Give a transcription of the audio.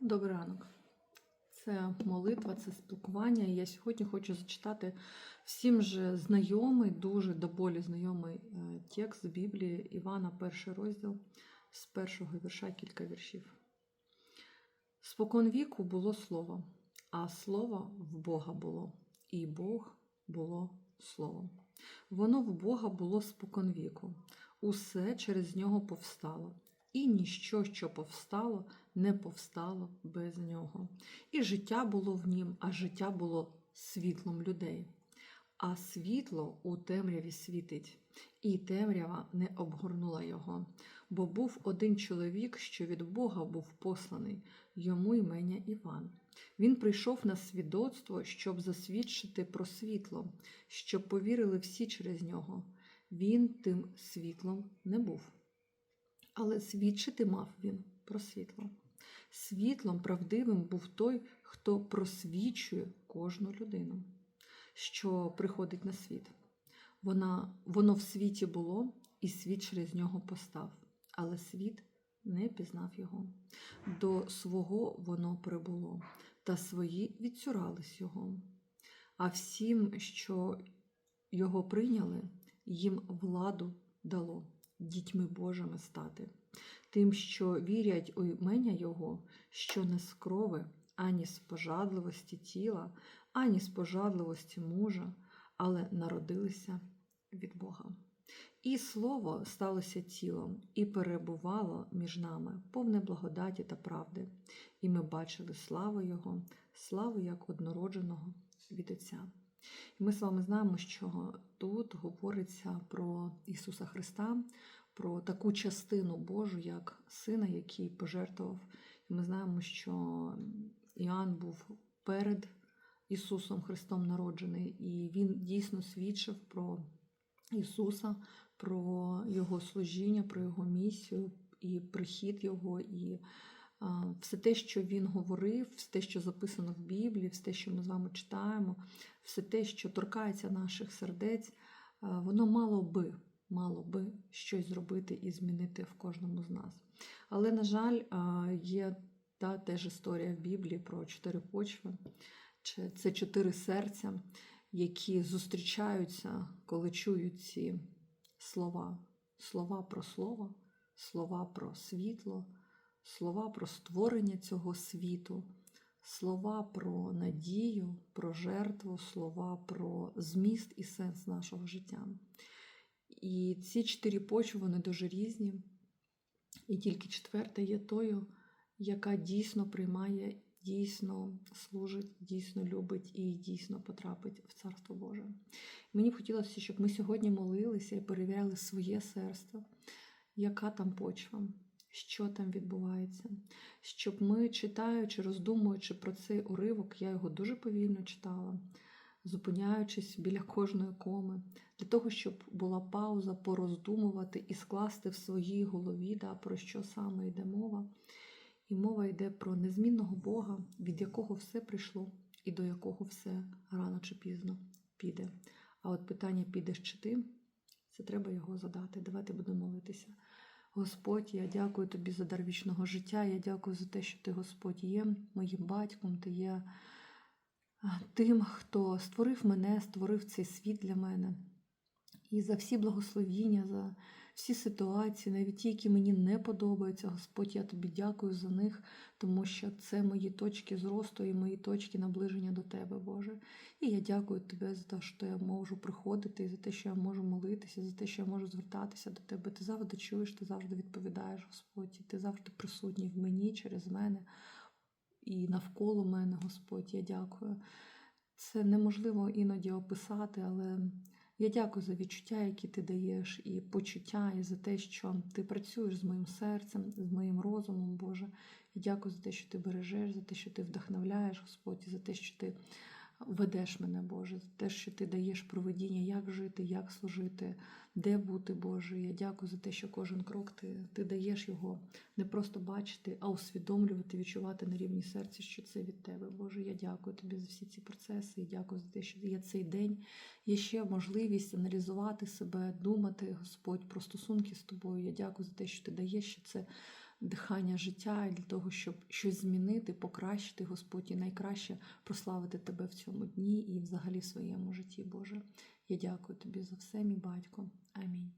Добрий ранок. Це молитва, це спілкування. І я сьогодні хочу зачитати всім же знайомий, дуже до болі знайомий е, текст з Біблії Івана, перший розділ з першого вірша кілька віршів. Спокон віку було слово, а слово в Бога було, і Бог було словом. Воно в Бога було спокон віку, усе через нього повстало, і ніщо, що повстало, не повстало без нього. І життя було в нім, а життя було світлом людей. А світло у темряві світить, і темрява не обгорнула його. Бо був один чоловік, що від Бога був посланий, йому імення Іван. Він прийшов на свідоцтво, щоб засвідчити про світло, щоб повірили всі через нього. Він тим світлом не був. Але свідчити мав він про світло. Світлом правдивим був той, хто просвічує кожну людину, що приходить на світ. Вона, воно в світі було, і світ через нього постав, але світ не пізнав його. До свого воно прибуло, та свої відцюрались його. А всім, що його прийняли, їм владу дало дітьми Божими стати, тим, що вірять у імення Його, що не з крови, ані з пожадливості тіла, ані з пожадливості мужа, але народилися від Бога. І слово сталося тілом і перебувало між нами, повне благодаті та правди, і ми бачили славу Його, славу як однородженого від Отця. Ми з вами знаємо, що тут говориться про Ісуса Христа, про таку частину Божу, як Сина, який пожертвував. Ми знаємо, що Іоанн був перед Ісусом Христом народжений, і Він дійсно свідчив про Ісуса, про Його служіння, про Його місію і прихід Його. і все те, що він говорив, все те, що записано в Біблії, все те, що ми з вами читаємо, все те, що торкається наших сердець, воно мало би, мало би щось зробити і змінити в кожному з нас. Але, на жаль, є та теж історія в Біблії про чотири почви, це чотири серця, які зустрічаються, коли чують ці слова, слова про слово, слова про світло слова про створення цього світу, слова про надію, про жертву, слова про зміст і сенс нашого життя. І ці чотири почви вони дуже різні. І тільки четверта є тою, яка дійсно приймає, дійсно служить, дійсно любить і дійсно потрапить в Царство Боже. Мені б хотілося, щоб ми сьогодні молилися і перевіряли своє серце, яка там почва що там відбувається. Щоб ми, читаючи, роздумуючи про цей уривок, я його дуже повільно читала, зупиняючись біля кожної коми, для того, щоб була пауза пороздумувати і скласти в своїй голові, да, про що саме йде мова. І мова йде про незмінного Бога, від якого все прийшло, і до якого все рано чи пізно піде. А от питання підеш чи ти, це треба його задати. Давайте будемо молитися. Господь, я дякую тобі за дар вічного життя. Я дякую за те, що ти, Господь, є моїм батьком, ти є тим, хто створив мене, створив цей світ для мене. І за всі благословіння, за всі ситуації, навіть ті, які мені не подобаються, Господь, я тобі дякую за них, тому що це мої точки зросту і мої точки наближення до Тебе, Боже. І я дякую Тобі за те, що я можу приходити, і за те, що я можу молитися, за те, що я можу звертатися до Тебе. Ти завжди чуєш, ти завжди відповідаєш, Господь, і ти завжди присутній в мені, через мене і навколо мене, Господь. Я дякую. Це неможливо іноді описати, але. Я дякую за відчуття, які ти даєш, і почуття, і за те, що ти працюєш з моїм серцем, з моїм розумом, Боже. І дякую за те, що ти бережеш, за те, що ти вдохновляєш, Господь, і за те, що ти ведеш мене, Боже, те, що ти даєш проведіння, як жити, як служити, де бути, Боже. Я дякую за те, що кожен крок ти, ти даєш його не просто бачити, а усвідомлювати, відчувати на рівні серця, що це від тебе. Боже, я дякую тобі за всі ці процеси. І дякую за те, що є цей день. Є ще можливість аналізувати себе, думати, Господь, про стосунки з тобою. Я дякую за те, що ти даєш, що це дихання життя і для того, щоб щось змінити, покращити, Господь, і найкраще прославити Тебе в цьому дні і взагалі в своєму житті, Боже. Я дякую тобі за все, мій батько. Амінь.